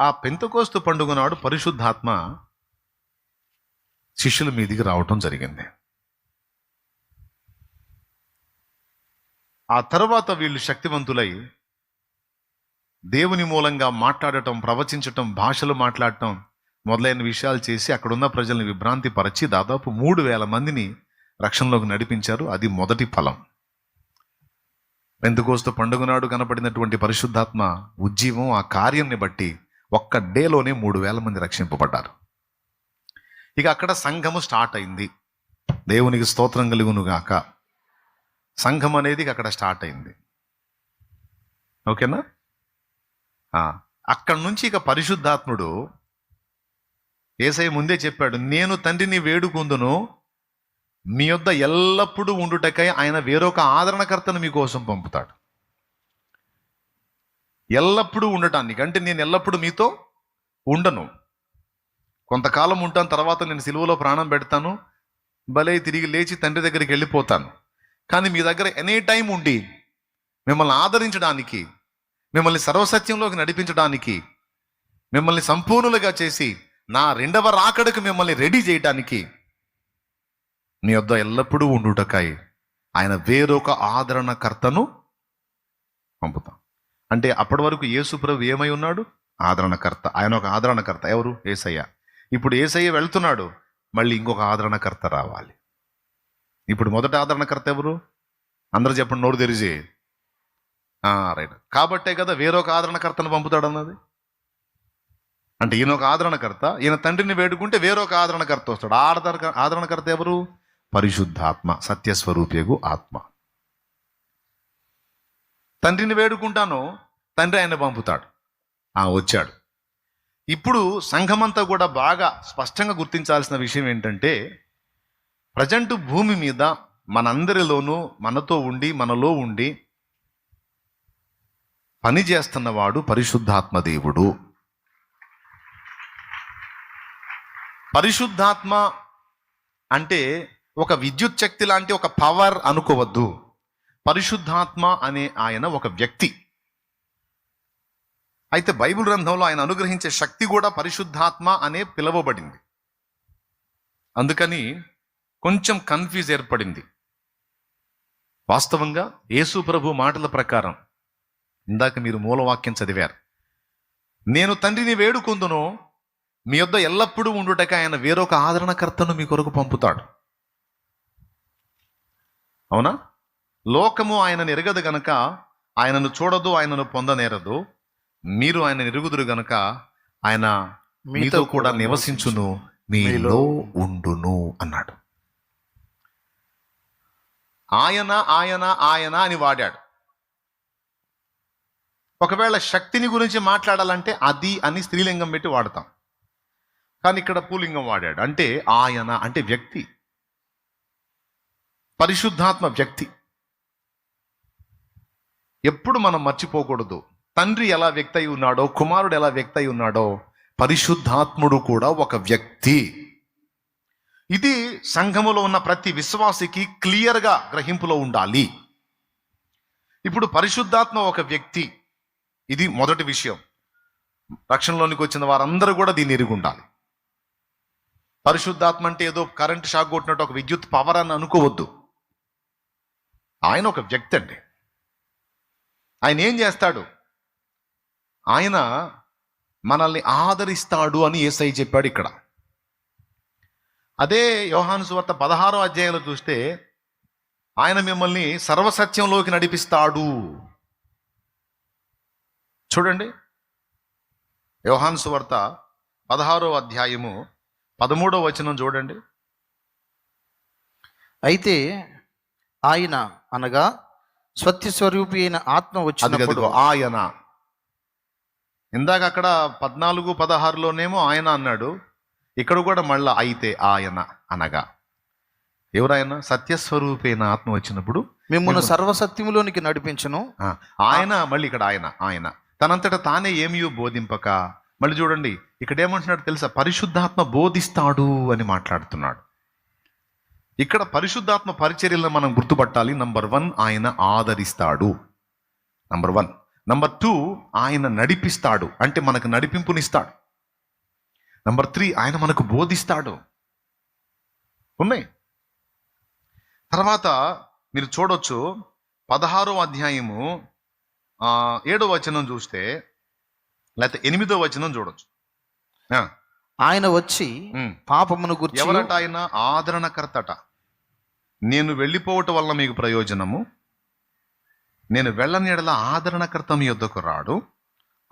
ఆ పెంతకోస్తు పండుగ నాడు పరిశుద్ధాత్మ శిష్యుల మీదికి రావటం జరిగింది. ఆ తర్వాత వీళ్ళు శక్తివంతులై దేవుని మూలంగా మాట్లాడటం ప్రవచించటం భాషలు మాట్లాడటం మొదలైన విషయాలు చేసి అక్కడున్న ప్రజల్ని విభ్రాంతి పరచి దాదాపు మూడు వేల మందిని రక్షణలోకి నడిపించారు. అది మొదటి ఫలం. పెందుకోస్తు పండుగ నాడు కనపడినటువంటి పరిశుద్ధాత్మ ఉజ్జీవం ఆ కార్యాన్ని బట్టి ఒక్క డేలోనే మూడు వేల మంది రక్షింపబడ్డారు. ఇక అక్కడ సంఘము స్టార్ట్ అయింది. దేవునికి స్తోత్రం కలుగునుగాక సంఘం అనేది ఇక అక్కడ స్టార్ట్ అయింది. ఓకేనా? ఆ, నుంచి ఇక పరిశుద్ధాత్ముడు ఏసై ముందే చెప్పాడు నేను తండ్రిని వేడుకుందును మీ యొద్ద ఎల్లప్పుడూ ఉండుటకై ఆయన వేరొక ఆదరణకర్తను మీకోసం పంపుతాడు. ఎల్లప్పుడూ ఉండటానికి అంటే నేను ఎల్లప్పుడూ మీతో ఉండను. కొంతకాలం ఉంటాను తర్వాత నేను సిలువలో ప్రాణం పెడతాను భలే తిరిగి లేచి తండ్రి దగ్గరికి వెళ్ళిపోతాను. కానీ మీ దగ్గర ఎనీ టైం ఉండి మిమ్మల్ని ఆదరించడానికి మిమ్మల్ని సర్వసత్యంలోకి నడిపించడానికి మిమ్మల్ని సంపూర్ణులుగా చేసి నా రెండవ రాకడకు మిమ్మల్ని రెడీ చేయడానికి మీ వద్ద ఎల్లప్పుడూ ఉండుటకాయి ఆయన వేరొక ఆదరణకర్తను పంపుతాం. అంటే అప్పటి వరకు యేసుప్రభు ఏమై ఉన్నాడు? ఆదరణకర్త. ఆయన ఒక ఆదరణకర్త. ఎవరు? ఏసయ్య. ఇప్పుడు ఏసయ్య వెళ్తున్నాడు. మళ్ళీ ఇంకొక ఆదరణకర్త రావాలి. ఇప్పుడు మొదట ఆదరణకర్త ఎవరు? అందరూ చెప్పండి నోరు తెరిచి. ఆ, రైట్. కాబట్టే కదా వేరొక ఆదరణకర్తను పంపుతాడు అన్నది అంటే ఈయన ఒక ఆదరణకర్త. ఈయన తండ్రిని వేడుకుంటే వేరొక ఆదరణకర్త వస్తాడు. ఆ ఆదరణ ఆదరణకర్త ఎవరు? పరిశుద్ధాత్మ సత్యస్వరూపేగు ఆత్మ. తండ్రిని వేడుకుంటాను తండ్రి ఆయన పంపుతాడు. ఆ వచ్చాడు. ఇప్పుడు సంఘమంతా కూడా బాగా స్పష్టంగా గుర్తించాల్సిన విషయం ఏంటంటే ప్రజెంట్ భూమి మీద మనందరిలోనూ మనతో ఉండి మనలో ఉండి పని చేస్తున్నవాడు పరిశుద్ధాత్మ దేవుడు. పరిశుద్ధాత్మ అంటే ఒక విద్యుత్ శక్తి లాంటి ఒక పవర్ అనుకోవద్దు. పరిశుద్ధాత్మ అనే ఆయన ఒక వ్యక్తి. అయితే బైబిల్ గ్రంథంలో ఆయన అనుగ్రహించే శక్తి కూడా పరిశుద్ధాత్మ అనే పిలువబడింది. అందుకని కొంచెం కన్ఫ్యూజ్ ఏర్పడింది. వాస్తవంగా యేసు ప్రభు మాటల ప్రకారం ఇందాక మీరు మూలవాక్యం చదివారు నేను తండ్రిని వేడుకుందును మీ యొద్ద ఎల్లప్పుడూ ఉండుటక ఆయన వేరొక ఆదరణకర్తను మీ కొరకు పంపుతాడు. అవునా? లోకము ఆయనను ఎరగదు గనక ఆయనను చూడదు ఆయనను పొందనేరదు. మీరు ఆయన ఎరుగుదురు గనక ఆయన మీతో కూడా నివసించును మీలో ఉండును అన్నాడు. ఆయన ఆయన ఆయన అని వాడాడు. ఒకవేళ శక్తిని గురించి మాట్లాడాలంటే అది అని స్త్రీలింగం పెట్టి వాడతాం. కానీ ఇక్కడ పూలింగం వాడాడు. అంటే ఆయన అంటే వ్యక్తి. పరిశుద్ధాత్మ వ్యక్తి. ఎప్పుడు మనం మర్చిపోకూడదు. తండ్రి ఎలా వ్యక్తి అయి ఉన్నాడో కుమారుడు ఎలా వ్యక్తి అయి ఉన్నాడో పరిశుద్ధాత్ముడు కూడా ఒక వ్యక్తి. ఇది సంఘములో ఉన్న ప్రతి విశ్వాసికి క్లియర్గా గ్రహింపులో ఉండాలి. ఇప్పుడు పరిశుద్ధాత్మ ఒక వ్యక్తి. ఇది మొదటి విషయం. రక్షణలోనికి వచ్చిన వారందరూ కూడా దీన్ని ఎరిగి ఉండాలి. పరిశుద్ధాత్మ అంటే ఏదో కరెంట్ షాక్ కొట్టినట్టు ఒక విద్యుత్ పవర్ అని అనుకోవద్దు. ఆయన ఒక వ్యక్తి అండి. ఆయన ఏం చేస్తాడు? ఆయన మనల్ని ఆదరిస్తాడు అని ఏసై చెప్పాడు ఇక్కడ. అదే యోహాను సువార్త పదహారో అధ్యాయంలో చూస్తే ఆయన మిమ్మల్ని సర్వసత్యంలోకి నడిపిస్తాడు. చూడండి. యోహాను సువార్త పదహారో అధ్యాయము పదమూడో వచనం చూడండి. అయితే ఆయన అనగా సత్య స్వరూపి అయిన ఆత్మ వచ్చినప్పుడు ఆయన. ఇందాక అక్కడ పద్నాలుగు పదహారులోనేమో ఆయన అన్నాడు. ఇక్కడ కూడా మళ్ళా అయితే ఆయన అనగా. ఎవరాయన? సత్యస్వరూపైన ఆత్మ వచ్చినప్పుడు మిమ్మల్ని సర్వసత్యములోనికి నడిపించను. ఆయన మళ్ళీ ఇక్కడ ఆయన ఆయన. తనంతట తానే ఏమియో బోధింపక. మళ్ళీ చూడండి ఇక్కడ ఏమంటున్నాడు తెలుసా? పరిశుద్ధాత్మ బోధిస్తాడు అని మాట్లాడుతున్నాడు. ఇక్కడ పరిశుద్ధాత్మ పరిచర్యలను మనం గుర్తుపట్టాలి. నంబర్ వన్ ఆయన ఆదరిస్తాడు. నంబర్ వన్ నంబర్ టూ ఆయన నడిపిస్తాడు. అంటే మనకు నడిపింపునిస్తాడు. నంబర్ త్రీ ఆయన మనకు బోధిస్తాడు. ఉన్నాయి? తర్వాత మీరు చూడొచ్చు పదహారో అధ్యాయము ఆ, ఏడో వచనం చూస్తే లేకపోతే ఎనిమిదో వచనం చూడొచ్చు. ఆ, ఆయన వచ్చి. పాపమును గుర్చి ఎవరట ఆయన? ఆదరణకర్తట. నేను వెళ్ళిపోవటం వల్ల మీకు ప్రయోజనము. నేను వెళ్ళని ఎడల ఆదరణకర్త మీ యొద్దకు రాడు.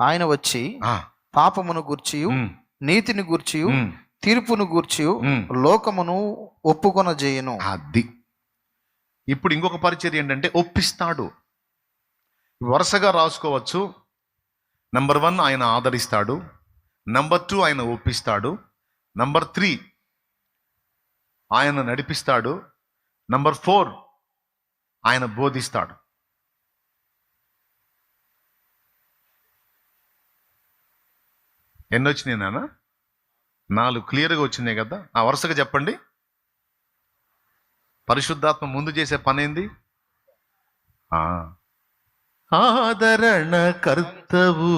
ఆయన వచ్చి పాపమును గూర్చి నీతిని గూర్చి తీర్పును గూర్చి. లోకమును ఒప్పుకొన చేయను అది. ఇప్పుడు ఇంకొక పరిచర్య ఏంటంటే ఒప్పిస్తాడు. వరుసగా రాసుకోవచ్చు. నంబర్ వన్ ఆయన ఆదరిస్తాడు. నంబర్ టూ ఆయన ఒప్పిస్తాడు. నంబర్ త్రీ ఆయన నడిపిస్తాడు. నంబర్ ఫోర్ ఆయన బోధిస్తాడు. ఎన్ని వచ్చినాయి నాన్న? నాలుగు క్లియర్గా వచ్చినాయి కదా? ఆ వరుసగా చెప్పండి. పరిశుద్ధాత్మ ముందు చేసే పని ఏంది? ఆదరణ కర్తవు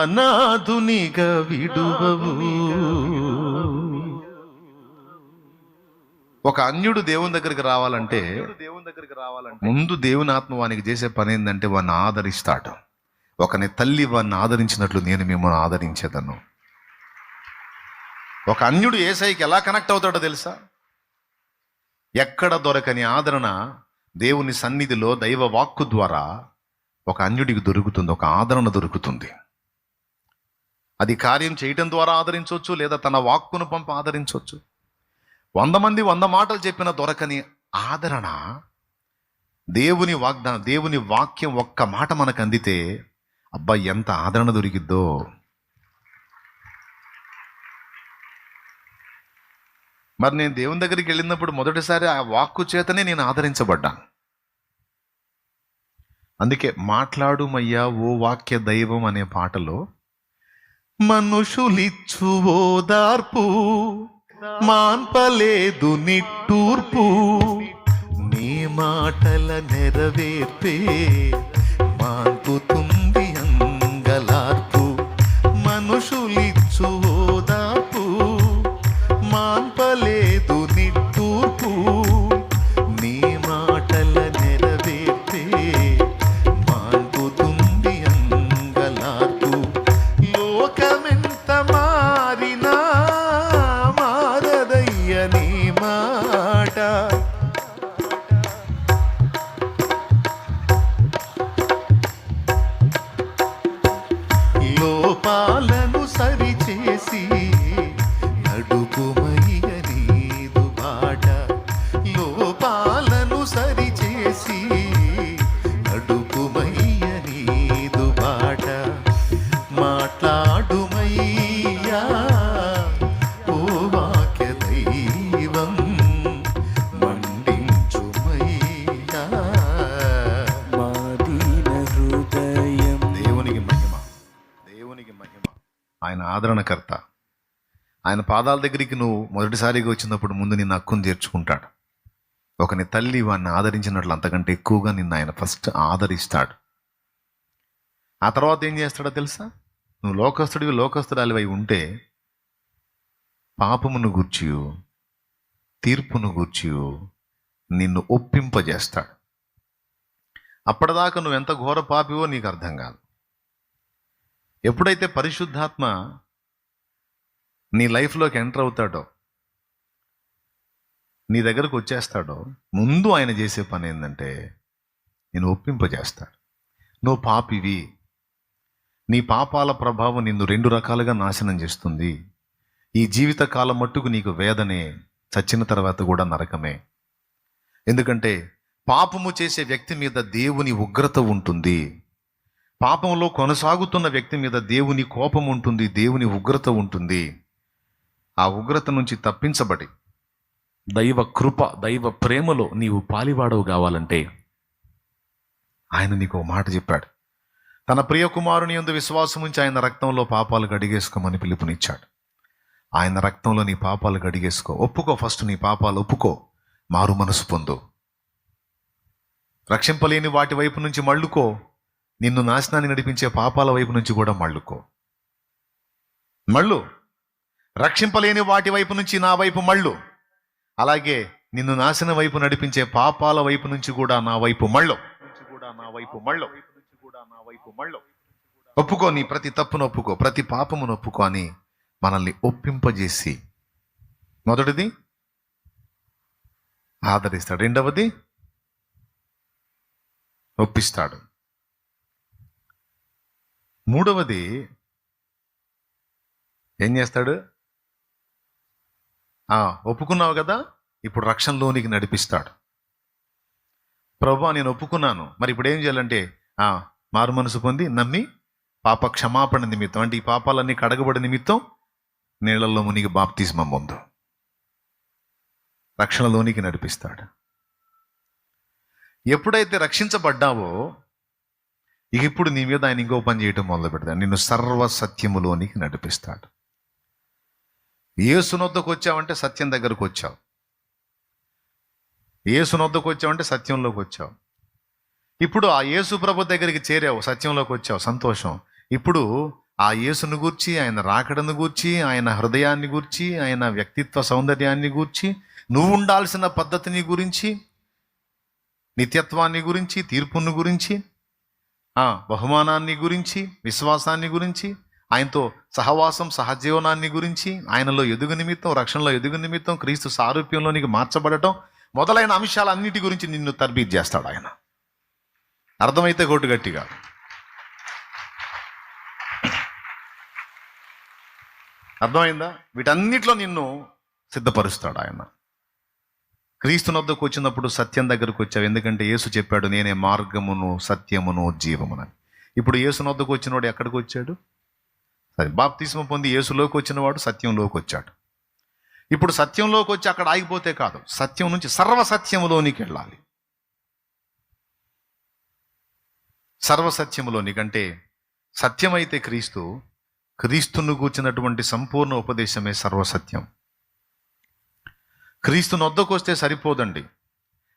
అనాధునిగా విడువవు. ఒక అన్యుడు దేవుని దగ్గరికి రావాలంటే దేవుని దగ్గరికి రావాలంటే ముందు దేవుని ఆత్మ వానికి చేసే పని ఏంటంటే వాడిని ఆదరిస్తాడు. ఒకని తల్లి వాడిని ఆదరించినట్లు నేను మిమ్మల్ని ఆదరించేదను. ఒక అన్యుడు ఏసైకి ఎలా కనెక్ట్ అవుతాడో తెలుసా? ఎక్కడ దొరకని ఆదరణ దేవుని సన్నిధిలో దైవ వాక్కు ద్వారా ఒక అన్యుడికి దొరుకుతుంది ఒక ఆదరణ దొరుకుతుంది. అది కార్యం చేయటం ద్వారా ఆదరించవచ్చు లేదా తన వాక్కును పంప ఆదరించవచ్చు. వంద మంది వంద మాటలు చెప్పిన దొరకని ఆదరణ దేవుని వాగ్దానం దేవుని వాక్యం ఒక్క మాట మనకు అందితే అబ్బా ఎంత ఆదరణ దొరికిద్దో. మరి నేను దేవుని దగ్గరికి వెళ్ళినప్పుడు మొదటిసారి ఆ వాక్కు చేతనే నేను ఆదరించబడ్డాను అందుకే మాట్లాడుమయ్యా ఓ వాక్య దైవం అనే పాటలో మనుషులిచ్చు ఓదార్పు మాన్పలేదు నిట్టూర్పు. నీ మాటల నెరవేర్పే. మాన్పుతుంది ఆయన పాదాల దగ్గరికి నువ్వు మొదటిసారిగా వచ్చినప్పుడు ముందు నిన్ను హక్కును చేర్చుకుంటాడు ఒకని తల్లి వాడిని ఆదరించినట్లు అంతకంటే ఎక్కువగా నిన్ను ఆయన ఫస్ట్ ఆదరిస్తాడు. ఆ తర్వాత ఏం చేస్తాడో తెలుసా? నువ్వు లోకస్తుడివి లోకస్తుడాలివై ఉంటే పాపమును గూర్చి తీర్పును గూర్చి నిన్ను ఒప్పింపజేస్తాడు. అప్పటిదాకా నువ్వు ఎంత ఘోర పాపివో నీకు అర్థం కాదు. ఎప్పుడైతే పరిశుద్ధాత్మ నీ లైఫ్లోకి ఎంటర్ అవుతాడో నీ దగ్గరకు వచ్చేస్తాడో ముందు ఆయన చేసే పని ఏంటంటే నేను ఒప్పింపజేస్తాడు. నువ్వు పాపివి. నీ పాపాల ప్రభావం నిన్ను రెండు రకాలుగా నాశనం చేస్తుంది. ఈ జీవిత కాలం మట్టుకు నీకు వేదనే చచ్చిన తర్వాత కూడా నరకమే. ఎందుకంటే పాపము చేసే వ్యక్తి మీద దేవుని ఉగ్రత ఉంటుంది. పాపంలో కొనసాగుతున్న వ్యక్తి మీద దేవుని కోపం ఉంటుంది దేవుని ఉగ్రత ఉంటుంది. ఆ ఉగ్రత నుంచి తప్పించబడి. దైవ కృప దైవ ప్రేమలో నీవు పాలివాడవు కావాలంటే ఆయన నీకు ఓ మాట చెప్పాడు. తన ప్రియ కుమారుని ఎందు విశ్వాసం ఉంచి ఆయన రక్తంలో పాపాలు గడిగేసుకోమని పిలుపునిచ్చాడు. ఆయన రక్తంలో నీ పాపాలు గడిగేసుకో ఒప్పుకో ఫస్ట్ నీ పాపాలు ఒప్పుకో. మారు మనసు పొందు. రక్షింపలేని వాటి వైపు నుంచి మళ్ళుకో. నిన్ను నాశనాన్ని నడిపించే పాపాల వైపు నుంచి కూడా మళ్ళుకో. మళ్ళు. రక్షింపలేని వాటి వైపు నుంచి నా వైపు మళ్ళు. అలాగే నిన్ను నాశన వైపు నడిపించే పాపాల వైపు నుంచి కూడా నా వైపు మళ్ళు. కూడా నా వైపు మళ్ళు కూడా నా వైపు మళ్ళు ఒప్పుకో నీ ప్రతి తప్పును ఒప్పుకో ప్రతి పాపమును ఒప్పుకో అని మనల్ని ఒప్పింపజేసి మొదటిది ఆదరిస్తాడు. రెండవది ఒప్పిస్తాడు. మూడవది ఏం చేస్తాడు? ఒప్పుకున్నావు కదా? ఇప్పుడు రక్షణలోనికి నడిపిస్తాడు. ప్రభు నేను ఒప్పుకున్నాను. మరి ఇప్పుడు ఏం చేయాలంటే ఆ, మారు మనసు పొంది నమ్మి పాప క్షమాపణ నిమిత్తం అంటే ఈ పాపాలన్నీ కడగబడి నిమిత్తం నీళ్ళల్లో మునిగి బాప్తిజమం పొందు. రక్షణలోనికి నడిపిస్తాడు. ఎప్పుడైతే రక్షించబడ్డావో ఇక ఇప్పుడు నీ మీద ఆయన ఇంకో పని చేయటం మొదలు పెడతాడు నిన్ను సర్వ సత్యములోనికి నడిపిస్తాడు. ఏసునొద్దకు వచ్చావంటే సత్యం దగ్గరకు వచ్చావు. ఏసునొద్దకు వచ్చావంటే సత్యంలోకి వచ్చావు. ఇప్పుడు ఆ యేసు ప్రభు దగ్గరికి చేరావు సత్యంలోకి వచ్చావు. సంతోషం. ఇప్పుడు ఆ యేసును గూర్చి ఆయన రాకడను గూర్చి ఆయన హృదయాన్ని గూర్చి ఆయన వ్యక్తిత్వ సౌందర్యాన్ని గూర్చి నువ్వు ఉండాల్సిన పద్ధతిని గురించి నిత్యత్వాన్ని గురించి తీర్పును గురించి ఆ బహుమానాన్ని గురించి విశ్వాసాన్ని గురించి ఆయనతో సహవాసం సహజీవనాన్ని గురించి ఆయనలో ఎదుగు నిమిత్తం రక్షణలో ఎదుగు నిమిత్తం క్రీస్తు సారూప్యంలోనికి మార్చబడటం మొదలైన అంశాలన్నిటి గురించి నిన్ను తర్బీత్ చేస్తాడు ఆయన. అర్థమైతే కొట్టు గట్టిగా. అర్థమైందా? వీటన్నిటిలో నిన్ను సిద్ధపరుస్తాడు ఆయన. క్రీస్తునొద్దకు వచ్చినప్పుడు సత్యం దగ్గరకు వచ్చావు. ఎందుకంటే యేసు చెప్పాడు నేనే మార్గమును సత్యమును జీవమునని. ఇప్పుడు యేసునొద్దకు వచ్చినోడు ఎక్కడికి వచ్చాడు? సరే బాప్తిస్మ పొంది యేసులోకి వచ్చినవాడు సత్యంలోకి వచ్చాడు. ఇప్పుడు సత్యంలోకి వచ్చి అక్కడ ఆగిపోతే కాదు సత్యం నుంచి సర్వసత్యములోనికి వెళ్ళాలి. సర్వసత్యములోనికంటే సత్యమైతే క్రీస్తు క్రీస్తును కూర్చున్నటువంటి సంపూర్ణ ఉపదేశమే సర్వసత్యం. క్రీస్తు వద్దకు వస్తే సరిపోదండి.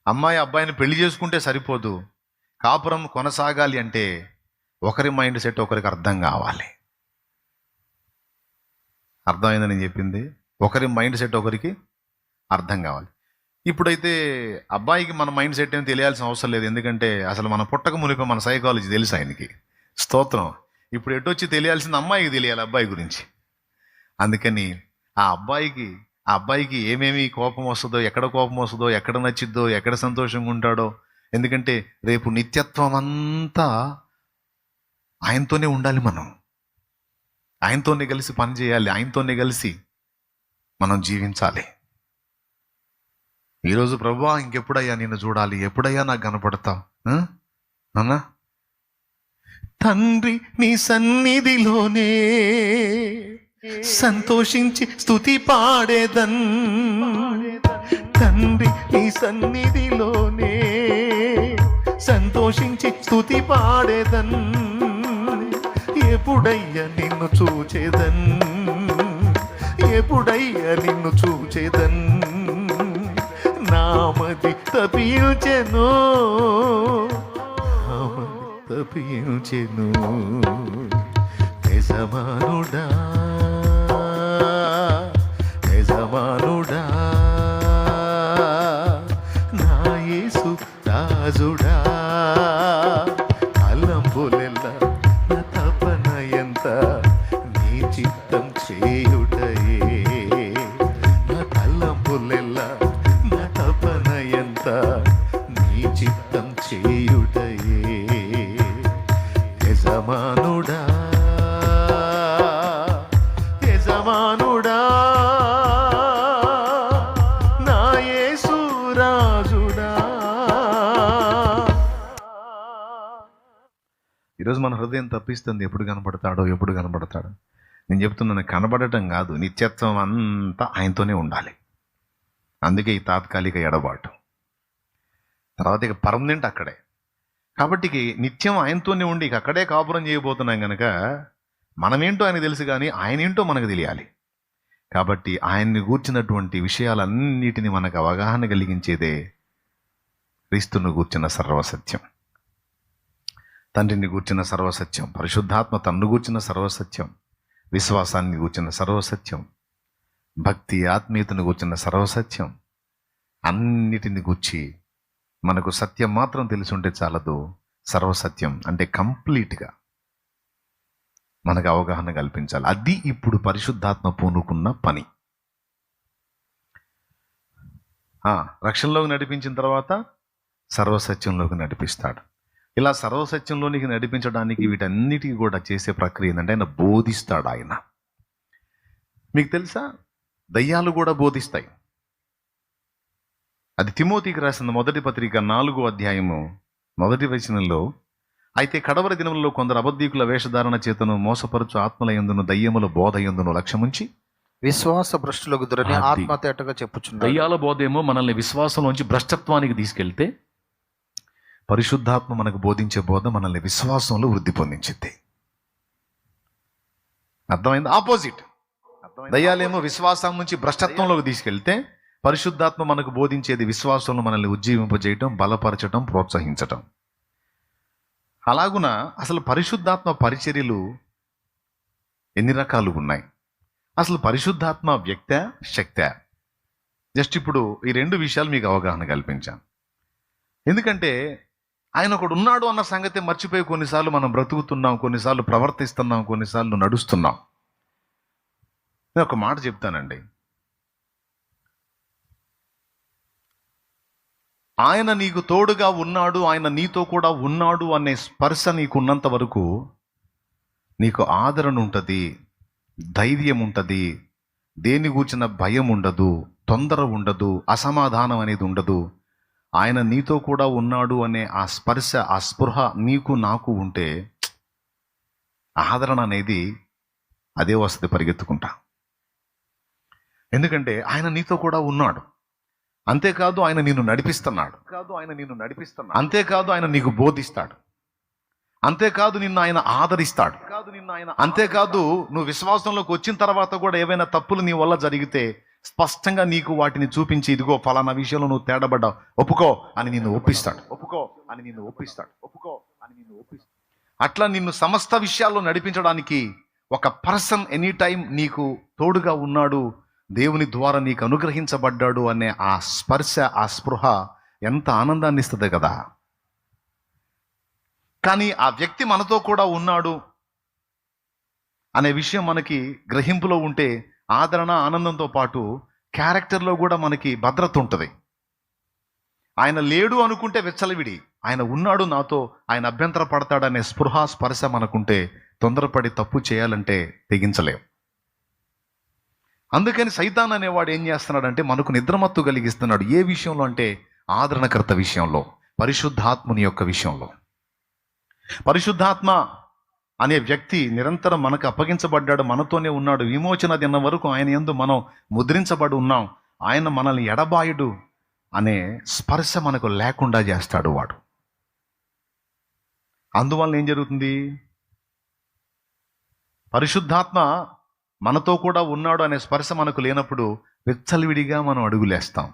అమ్మాయి అబ్బాయిని పెళ్ళి చేసుకుంటే సరిపోదు. కాపురం కొనసాగాలి అంటే ఒకరి మైండ్ సెట్ ఒకరికి అర్థం కావాలి. అర్థమైందని నేను చెప్పింది. ఒకరి మైండ్ సెట్ ఒకరికి అర్థం కావాలి. ఇప్పుడైతే అబ్బాయికి మన మైండ్ సెట్ ఏమి తెలియాల్సిన అవసరం లేదు. ఎందుకంటే అసలు మన పుట్టక మునిపి మన సైకాలజీ తెలుసు ఆయనకి. స్తోత్రం. ఇప్పుడు ఎట్టొచ్చి తెలియాల్సిన అమ్మాయికి తెలియాలి అబ్బాయి గురించి. అందుకని ఆ అబ్బాయికి ఆ అబ్బాయికి ఏమేమి కోపం వస్తుందో ఎక్కడ కోపం వస్తుందో ఎక్కడ నచ్చిద్దో ఎక్కడ సంతోషంగా ఉంటాడో. ఎందుకంటే రేపు నిత్యత్వం అంతా ఆయనతోనే ఉండాలి మనం. ఆయనతోనే కలిసి పని చేయాలి ఆయనతోనే కలిసి మనం జీవించాలి. ఈరోజు ప్రభా ఇంకెప్పుడయ్యా నిన్ను చూడాలి? ఎప్పుడయ్యా నాకు కనపడతావు? నాన్న? తండ్రి నీ సన్నిధిలోనే సంతోషించి స్థుతి పాడేదన్. తండ్రి నీ సన్నిధిలోనే సంతోషించి స్థుతి పాడేదన్. ఎప్పుడయ్య నిన్ను చూచేదన్? ఎప్పుడయ్య నిన్ను చూచేదన్? నామది తపించెను నామది తపించెను యజమానుడా మన హృదయం తప్పిస్తుంది ఎప్పుడు కనపడతాడో ఎప్పుడు కనపడతాడో. నేను చెప్తున్నాను కనబడటం కాదు. నిత్యత్వం అంతా ఆయనతోనే ఉండాలి. అందుకే ఈ తాత్కాలిక ఎడబాటు. తర్వాత ఇక పర్మనెంట్ అక్కడే. కాబట్టి నిత్యం ఆయనతోనే ఉండి ఇక అక్కడే కాపురం చేయబోతున్నాం కనుక మనమేంటో ఆయన తెలుసు కానీ ఆయన ఏంటో మనకు తెలియాలి. కాబట్టి ఆయన్ని కూర్చున్నటువంటి విషయాలన్నిటిని మనకు అవగాహన కలిగించేదే క్రీస్తును కూర్చున్న సర్వసత్యం. తండ్రిని గూర్చిన సర్వసత్యం పరిశుద్ధాత్మ తన్ను గూర్చిన సర్వసత్యం విశ్వాసాన్ని గూర్చిన సర్వసత్యం భక్తి ఆత్మీయతను గూర్చిన సర్వసత్యం అన్నిటిని గూర్చి మనకు సత్యం మాత్రం తెలిసి ఉంటే చాలదు సర్వసత్యం అంటే కంప్లీట్గా మనకు అవగాహన కల్పించాలి. అది ఇప్పుడు పరిశుద్ధాత్మ పూనుకున్న పని. ఆ, రక్షణలోకి నడిపించిన తర్వాత సర్వసత్యంలోకి నడిపిస్తాడు. ఇలా సర్వసత్యంలోనికి నడిపించడానికి వీటన్నిటికీ కూడా చేసే ప్రక్రియ ఏంటంటే ఆయన బోధిస్తాడు ఆయన. మీకు తెలుసా? దయ్యాలు కూడా బోధిస్తాయి. అది తిమోతికి రాసిన మొదటి పత్రిక నాలుగో అధ్యాయము మొదటి వచనంలో అయితే కడవరి దినములలో కొందరు అబద్ధీకుల వేషధారణ చేతను మోసపరచు ఆత్మల ఎందును దయ్యముల బోధ ఎందును లక్ష్యముంచి విశ్వాస భ్రష్టులకు దురని. ఆత్మతేటగా చెప్పుచున్నాడు. దయ్యాల బోధేమో మనల్ని విశ్వాసంలోంచి భ్రష్టత్వానికి తీసుకెళ్తే పరిశుద్ధాత్మ మనకు బోధించే బోధ మనల్ని విశ్వాసంలో వృద్ధి పొందించింది. అర్థమైంది? ఆపోజిట్ దయ్యాలేమో విశ్వాసం నుంచి భ్రష్టత్వంలోకి తీసుకెళ్తే పరిశుద్ధాత్మ మనకు బోధించేది విశ్వాసంలో మనల్ని ఉజ్జీవింపజేయటం బలపరచటం ప్రోత్సహించటం. అలాగున అసలు పరిశుద్ధాత్మ పరిచర్యలు ఎన్ని రకాలు ఉన్నాయి? అసలు పరిశుద్ధాత్మ వ్యక్త శక్త? జస్ట్ ఇప్పుడు ఈ రెండు విషయాలు మీకు అవగాహన కల్పించాను. ఎందుకంటే ఆయన ఒకడు ఉన్నాడు అన్న సంగతి మర్చిపోయి కొన్నిసార్లు మనం బ్రతుకుతున్నాం కొన్నిసార్లు ప్రవర్తిస్తున్నాం కొన్నిసార్లు నడుస్తున్నాం. నేను ఒక మాట చెప్తానండి. ఆయన నీకు తోడుగా ఉన్నాడు ఆయన నీతో కూడా ఉన్నాడు అనే స్పర్శ నీకు ఉన్నంత వరకు నీకు ఆదరణ ఉంటుంది ధైర్యం ఉంటుంది దేని గూర్చిన భయం ఉండదు తొందర ఉండదు అసమాధానం అనేది ఉండదు. ఆయన నీతో కూడా ఉన్నాడు అనే ఆ స్పర్శ ఆ స్పృహ నీకు నాకు ఉంటే ఆదరణ అనేది అదే వస్తుంది పరిగెత్తుకుంటా. ఎందుకంటే ఆయన నీతో కూడా ఉన్నాడు. అంతేకాదు ఆయన నిన్ను నడిపిస్తున్నాడు. కాదు ఆయన నిన్ను నడిపిస్తున్నాడు. అంతేకాదు ఆయన నీకు బోధిస్తాడు. అంతేకాదు నిన్ను ఆయన ఆదరిస్తాడు. కాదు నిన్ను ఆయన అంతేకాదు నువ్వు విశ్వాసంలోకి వచ్చిన తర్వాత కూడా ఏవైనా తప్పులు నీ వల్ల జరిగితే స్పష్టంగా నీకు వాటిని చూపించి ఇదిగో ఫలానా విషయంలో నువ్వు తేడబడ్డావు. ఒప్పుకో అని నిన్ను ఒప్పిస్తాడు. ఒప్పుకో అని నిన్ను ఒప్పిస్తాడు. ఒప్పుకో అని నిన్ను ఒప్పిస్తాడు. అట్లా నిన్ను సమస్త విషయాల్లో నడిపించడానికి ఒక పర్సన్ ఎనీ టైం నీకు తోడుగా ఉన్నాడు. దేవుని ద్వారా నీకు అనుగ్రహించబడ్డాడు అనే ఆ స్పర్శ ఆ స్పృహ ఎంత ఆనందాన్ని ఇస్తుంది కదా. కానీ ఆ వ్యక్తి మనతో కూడా ఉన్నాడు అనే విషయం మనకి గ్రహింపులో ఉంటే ఆదరణ ఆనందంతో పాటు క్యారెక్టర్లో కూడా మనకి భద్రత ఉంటుంది. ఆయన లేడు అనుకుంటే వెచ్చలవిడి. ఆయన ఉన్నాడు నాతో ఆయన అభ్యంతర పడతాడనే స్పృహ స్పర్శ మనకుంటే తొందరపడి తప్పు చేయాలంటే తెగించలేం. అందుకని సైతాన్ అనేవాడు ఏం చేస్తున్నాడంటే మనకు నిద్రమత్తు కలిగిస్తున్నాడు. ఏ విషయంలో అంటే ఆదరణకర్త విషయంలో పరిశుద్ధాత్ముని యొక్క విషయంలో. పరిశుద్ధాత్మ అనే వ్యక్తి నిరంతరం మనకు అప్పగించబడ్డాడు మనతోనే ఉన్నాడు. విమోచన దినం వరకు ఆయన ఎందు మనం ముద్రించబడి ఉన్నాం. ఆయన మనల్ని ఎడబాయుడు అనే స్పర్శ మనకు లేకుండా చేస్తాడు వాడు. అందువల్ల ఏం జరుగుతుంది? పరిశుద్ధాత్మ మనతో కూడా ఉన్నాడు అనే స్పర్శ మనకు లేనప్పుడు విచ్చలవిడిగా మనం అడుగులేస్తాం.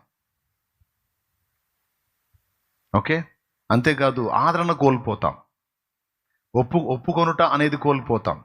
ఓకే? అంతేకాదు ఆదరణ కోల్పోతాం. ఒప్పు ఒప్పుకొనుట అనేది కోల్పోతాం.